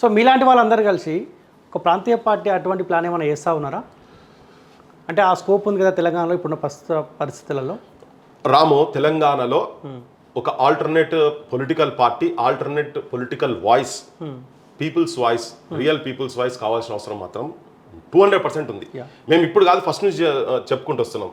So మీలాంటి వాళ్ళందరూ కలిసి ఒక ప్రాంతీయ పార్టీ అటువంటి ప్లాన్ ఏమైనా చేస్తూ ఉన్నారా? అంటే ఆ స్కోప్ ఉంది కదా తెలంగాణలో ఇప్పుడున్న ప్రస్తుత పరిస్థితులలో. రాము తెలంగాణలో ఒక alternate political party alternate political voice people's voice real people's voice కావాల్సిన అవసరం మాత్రం టూ హండ్రెడ్ పర్సెంట్ ఉంది. మేము ఇప్పుడు కాదు ఫస్ట్ నుంచి చెప్పుకుంటూ వస్తున్నాం.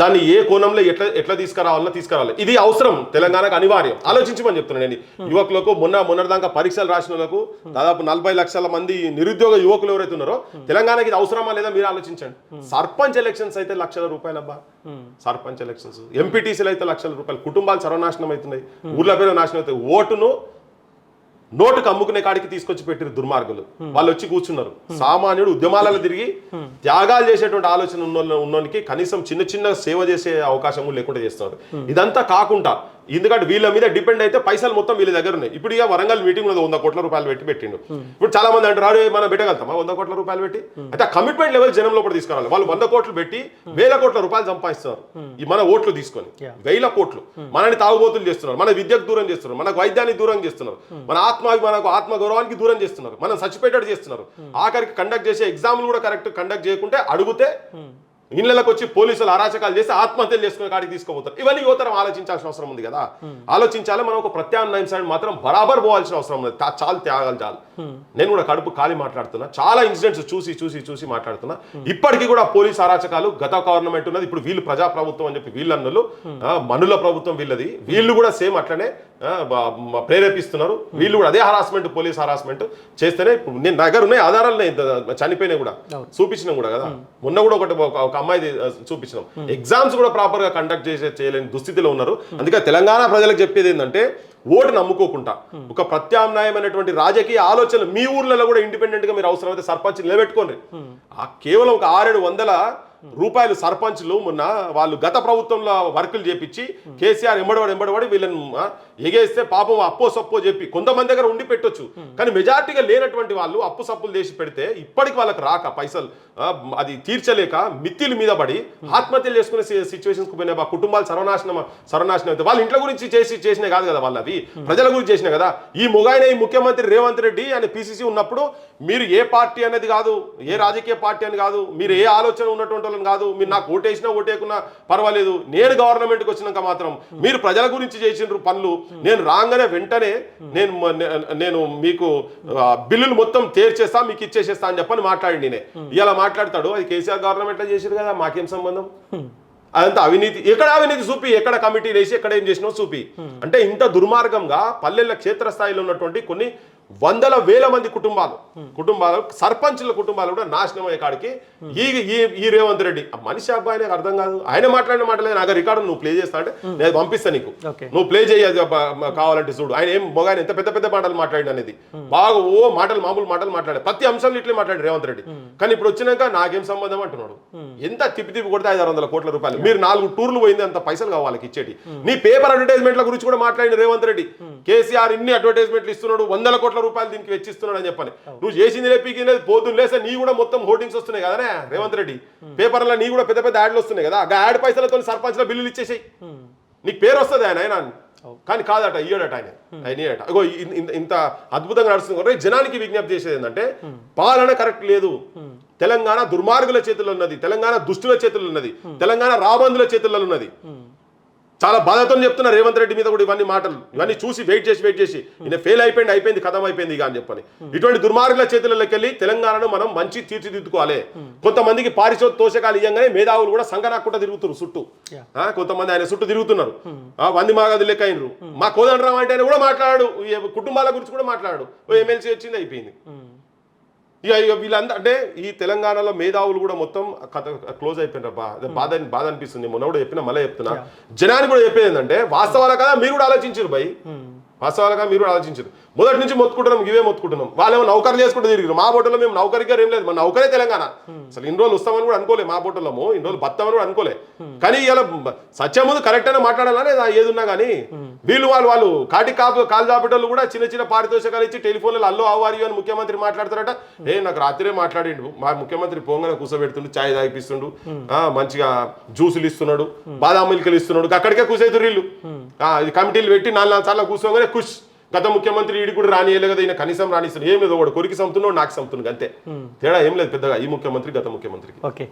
దాన్ని ఏ కోణంలో ఎట్లా ఎట్లా తీసుకురావాలన్నా తీసుకురావాలి. ఇది అవసరం తెలంగాణకు అనివార్యం. ఆలోచించమని చెప్తున్నాను నేను. యువకులకు మొన్న మొన్నటిదాకా పరీక్షలు రాసిన వాళ్ళకు దాదాపు నలభై లక్షల మంది నిరుద్యోగ యువకులు ఎవరైతే ఉన్నారో తెలంగాణకి ఇది అవసరమా లేదా మీరు ఆలోచించండి. సర్పంచ్ ఎలక్షన్స్ అయితే లక్షల రూపాయలు అబ్బా సర్పంచ్ ఎలక్షన్స్. ఎంపీటీసీలు అయితే లక్షల రూపాయలు. కుటుంబాలు సర్వనాశనం అవుతున్నాయి. ఊర్ల పేరు నాశనం అవుతాయి. ఓటును నోటుకు అమ్ముకునే కాడికి తీసుకొచ్చి పెట్టిరు దుర్మార్గులు. వాళ్ళు వచ్చి కూర్చున్నారు. సామాన్యుడు ఉద్యమాలలో తిరిగి త్యాగాలు చేసేటువంటి ఆలోచన ఉన్న ఉన్నోనికి కనీసం చిన్న చిన్న సేవ చేసే అవకాశం కూడా లేకుండా చేస్తున్నారు ఇదంతా కాకుండా ఎందుకంటే వీళ్ళ మీద డిపెండ్ అయితే పైసలు మొత్తం వీళ్ళ దగ్గర ఉన్నాయి. ఇప్పుడు ఇక వరంగల్ మీటింగ్ ఉన్నది వంద కోట్ల రూపాయలు పెట్టి పెట్టిండు. ఇప్పుడు చాలా మంది అంటారు "అరే, మనం పెట్టగలుగుతామా వంద కోట్ల రూపాయలు పెట్టి? అయితే ఆ కమిట్మెంట్ లెవెల్ జనం లోపల తీసుకురావాలి. వాళ్ళు వంద కోట్లు పెట్టి వేల కోట్ల రూపాయలు సంపాదిస్తున్నారు. ఈ మన ఓట్లు తీసుకొని. వేల కోట్లు. మనని తాగుబోతులు చేస్తున్నారు. మన విద్యకు దూరం చేస్తున్నారు. మనకు వైద్యానికి దూరం చేస్తున్నారు. మన ఆత్మాభిమానకు ఆత్మ గౌరవానికి దూరం చేస్తున్నారు. మనం చచ్చిపోయేటట్టు చేస్తున్నారు. ఆఖరికి కండక్ట్ చేసే ఎగ్జామ్లు కూడా కరెక్ట్ కండక్ట్ చేయకుంటే అడిగితే ఇళ్ళకి వచ్చి పోలీసులు అరాచకాలు చేసి ఆత్మహత్యలు చేసుకునే కాడికి తీసుకోబోతారు ఇవన్నీ యువతరం ఆలోచించాల్సిన అవసరం ఉంది కదా. ఆలోచించాలి మనం ఒక ప్రత్యామ్నాయం సైడ్ మాత్రం బరాబర్ పోవాల్సిన అవసరం ఉంది. చాలు త్యాగాలు చాలు. నేను కూడా కడుపు ఖాళీ మాట్లాడుతున్నా. చాలా ఇన్సిడెంట్స్ చూసి చూసి చూసి మాట్లాడుతున్నా. ఇప్పటికీ కూడా పోలీస్ అరాచకాలు గత గవర్నమెంట్ ఉన్నది. ఇప్పుడు వీళ్ళు ప్రజా ప్రభుత్వం అని చెప్పి వీళ్ళు అన్నలు ఆ, మనుల ప్రభుత్వం వీళ్ళది. వీళ్ళు కూడా సేమ్ అట్లనే ప్రేరేపిస్తున్నారు. వీళ్ళు కూడా అదే హరాస్మెంట్ పోలీస్ హరాస్మెంట్ చేస్తేనే ఇప్పుడు నేను దగ్గర ఉన్నాయి ఆధారాలు చనిపోయినాయి కూడా. చూపించినాం కూడా కదా. మొన్న కూడా ఒకటి ఒక- ఒక అమ్మాయిది చూపించినాం. ఎగ్జామ్స్ కూడా ప్రాపర్గా కండక్ట్ చేసే చేయలేని దుస్థితిలో ఉన్నారు. అందుకే తెలంగాణ ప్రజలకు చెప్పేది ఏంటంటే ఓటు నమ్ముకోకుండా ఒక ప్రత్యామ్నాయమైనటువంటి రాజకీయ ఆలోచనలు మీ ఊర్లలో కూడా ఇండిపెండెంట్గా మీరు అవసరమైతే సర్పంచ్ నిలబెట్టుకోండి. ఆ కేవలం ఒక ఆరేడు వందల రూపాయలు సర్పంచ్లు మొన్న వాళ్ళు గత ప్రభుత్వంలో వర్కులు చేపించి కేసీఆర్ ఎంబడవాడు ఎంబడవాడి వీళ్ళని ఎగేస్తే పాపం అప్పో సప్పో చెప్పి కొంతమంది దగ్గర ఉండి పెట్టొచ్చు. కానీ మెజార్టీగా లేనటువంటి వాళ్ళు అప్పు సప్పులు చేసి పెడితే ఇప్పటికి వాళ్ళకి రాక పైసలు అది తీర్చలేక మిత్తిల మీద పడి ఆత్మహత్యలు చేసుకునే సిచ్యువేషన్స్కి పోయిన ఆ కుటుంబాలు సర్వనాశనం సర్వనాశనం అయితే వాళ్ళ ఇంట్లో గురించి చేసి చేసిన కాదు కదా వాళ్ళు అవి. ప్రజల గురించి చేసిన కదా. ఈ ముగాయన ఈ ముఖ్యమంత్రి రేవంత్ రెడ్డి అని పిసిసి ఉన్నప్పుడు మీరు ఏ పార్టీ అనేది కాదు ఏ రాజకీయ పార్టీ అని కాదు మీరు ఏ ఆలోచన ఉన్నటువంటి వాళ్ళని కాదు మీరు నాకు ఓటేసినా ఓటేకున్నా పర్వాలేదు. నేను గవర్నమెంట్కి వచ్చినాక మాత్రం మీరు ప్రజల గురించి చేసిన పనులు నేను రాగానే వెంటనే నేను నేను మీకు బిల్లులు మొత్తం తీర్చేస్తా మీకు ఇచ్చేసేస్తా అని చెప్పని మాట్లాడి నేనే ఇలా మాట్లాడతాడు అది కేసీఆర్ గవర్నమెంట్లో చేసారు కదా మాకేం సంబంధం? అదంతా అవినీతి ఎక్కడ అవినీతి చూపి ఎక్కడ కమిటీ వేసి ఎక్కడ ఏం చేసినావు చూపి. అంటే ఇంత దుర్మార్గంగా పల్లెల క్షేత్రస్థాయిలో ఉన్నటువంటి కొన్ని వందల వేల మంది కుటుంబాలు. కుటుంబాలు సర్పంచుల కుటుంబాలు కూడా నాశనం అయ్యే కాడికి ఈ ఈ- రేవంత్ రెడ్డి. ఆ మనిషి అబ్బాయి నాకు అర్థం కాదు. ఆయన మాట్లాడిన మాటలే నాకు రికార్డు నువ్వు ప్లే చేస్తా అంటే నేను పంపిస్తాను నీకు. నువ్వు ప్లే చేయ కావాలంటే చూడు. ఆయన ఏం మొగాయన ఎంత పెద్ద పెద్ద మాటలు మాట్లాడి అనేది. బాగా ఓ మాటలు మామూలు మాటలు మాట్లాడాడు ప్రతి అంశంలో ఇట్లే మాట్లాడు రేవంత్ రెడ్డి. కానీ ఇప్పుడు వచ్చినాక నాకేం సంబంధం అంటున్నాడు? ఎంత తిప్పి తిప్పి కొడితే ఐదు వందల కోట్ల రూపాయలు. మీరు నాలుగు టూర్లు పోయింది అంత పైసలు కావాలి ఇచ్చేటి. నీ పేపర్ అడ్వర్టైజ్మెంట్ల గురించి కూడా మాట్లాడిన రేవంత్ రెడ్డి. కేసీఆర్ ఇన్ని అడ్వర్టైజ్మెంట్లు ఇస్తున్నాడు వందల కోట్ల రూపాయలు దీనికి వెచ్చిస్తున్నాడు అని చెప్పని. నువ్వు చేసింది లేపికినది పోతుంది లేసే నీ కూడా మొత్తం హోర్డింగ్స్ వస్తున్నాయి కదనే రేవంత్ రెడ్డి. పేపర్లో నీ కూడా పెద్ద పెద్ద యాడ్లు వస్తున్నాయి కదా. ఆ యాడ్ పైసలతో సర్పంచ్ల బిల్లులు ఇచ్చేసాయి. నీకు పేరు వస్తుంది ఆయన? ఆయన కానీ కాదట ఇయ్యడట ఆయన. ఆయన ఇయ్యడట ఇగో ఇంత అద్భుతంగా నడుస్తుంది. జనానికి విజ్ఞప్తి చేసేది ఏంటంటే పాలన కరెక్ట్ లేదు. తెలంగాణ దుర్మార్గుల చేతుల్లో ఉన్నది తెలంగాణ దుష్టుల చేతుల్లో ఉన్నది తెలంగాణ రాబందుల చేతుల్లో ఉన్నది. చాలా బాధతో చెప్తున్నా రేవంత్ రెడ్డి మీద కూడా ఇవన్నీ మాటలు ఇవన్నీ చూసి వెయిట్ చేసి వెయిట్ చేసి ఈయన ఫెయిల్ అయిపోయింది అయిపోయింది కథం అయిపోయింది ఇక అని చెప్పని. ఇటువంటి దుర్మార్గుల చేతులలోకి వెళ్ళి తెలంగాణను మనం మంచి తీర్చిదిద్దుకోవాలి. కొంతమందికి పారిశోధ తోషకాలు ఇయ్యంగానే మేధావులు కూడా సంగనాకుండా తిరుగుతున్నారు చుట్టూ. కొంతమంది ఆయన చుట్టూ తిరుగుతున్నారు. వంది మాగది లెక్క అయినరు. మా కోదండరావు అంటే ఆయన కూడా మాట్లాడాడు. కుటుంబాల గురించి కూడా మాట్లాడాడు. ఓ ఎమ్మెల్సీ వచ్చింది అయిపోయింది. ఇక ఇక వీళ్ళంతా అంటే ఈ తెలంగాణలో మేధావులు కూడా మొత్తం కథ క్లోజ్ అయిపోయినారు. బా బాధ బాధ అనిపిస్తుంది. మొన్న కూడా చెప్పిన మళ్ళీ చెప్తున్నా. జనానికి కూడా చెప్పేది ఏంటంటే వాస్తవాల కదా మీరు కూడా ఆలోచించారు భయ్ వాస్తవాలుగా మీరు ఆలోచించారు మొదటి నుంచి మొత్తుకుంటున్నాం ఇవే మొత్తుకుంటున్నాం. వాళ్ళేమో నౌకర్లు చేసుకుంటూ తిరిగి మా బోటలో మేము నౌకరిగా ఏం లేదు. మా నౌకరే తెలంగాణ. అసలు ఇన్ని రోజులు వస్తామని కూడా అనుకోలే మా బోటలము ఇన్ని రోజులు బతామని కూడా అనుకోలే. కానీ ఇలా సత్యం ముందు కరెక్ట్ అయినా మాట్లాడాలని ఏది ఉన్నా కానీ వీళ్ళు వాళ్ళు వాళ్ళు కాటి కాపు కాలు చాపేటోళ్ళు కూడా చిన్న చిన్న పారితోషికాలు ఇచ్చి టెలిఫోన్లలో అల్లో అవ్వాలి అని ముఖ్యమంత్రి మాట్లాడతారట. ఏ నాకు రాత్రే మాట్లాడిండు. మా ముఖ్యమంత్రి పొంగన కూసబెడుతుండు ఛాయ్ తాగిపిస్తుండు. ఆ, మంచిగా జ్యూసులు ఇస్తున్నాడు బాదాం మిల్కలు ఇస్తున్నాడు. అక్కడికే కూసేతురు వీళ్ళు. ఇది కమిటీలు పెట్టి నాలుగు నాలుగు సార్లు కూర్చోగానే కుష్. గత ముఖ్యమంత్రి ఈడి కూడా రానియలే కదా ఈయన కనీసం రానిస్తాడు. ఏం లేదు ఒకడు కొరికి సంతున్నాడు నాకు సంతున్నాడు అంతే. తేడా ఏం లేదు పెద్దగా ఈ ముఖ్యమంత్రి గత ముఖ్యమంత్రికి. ఓకే.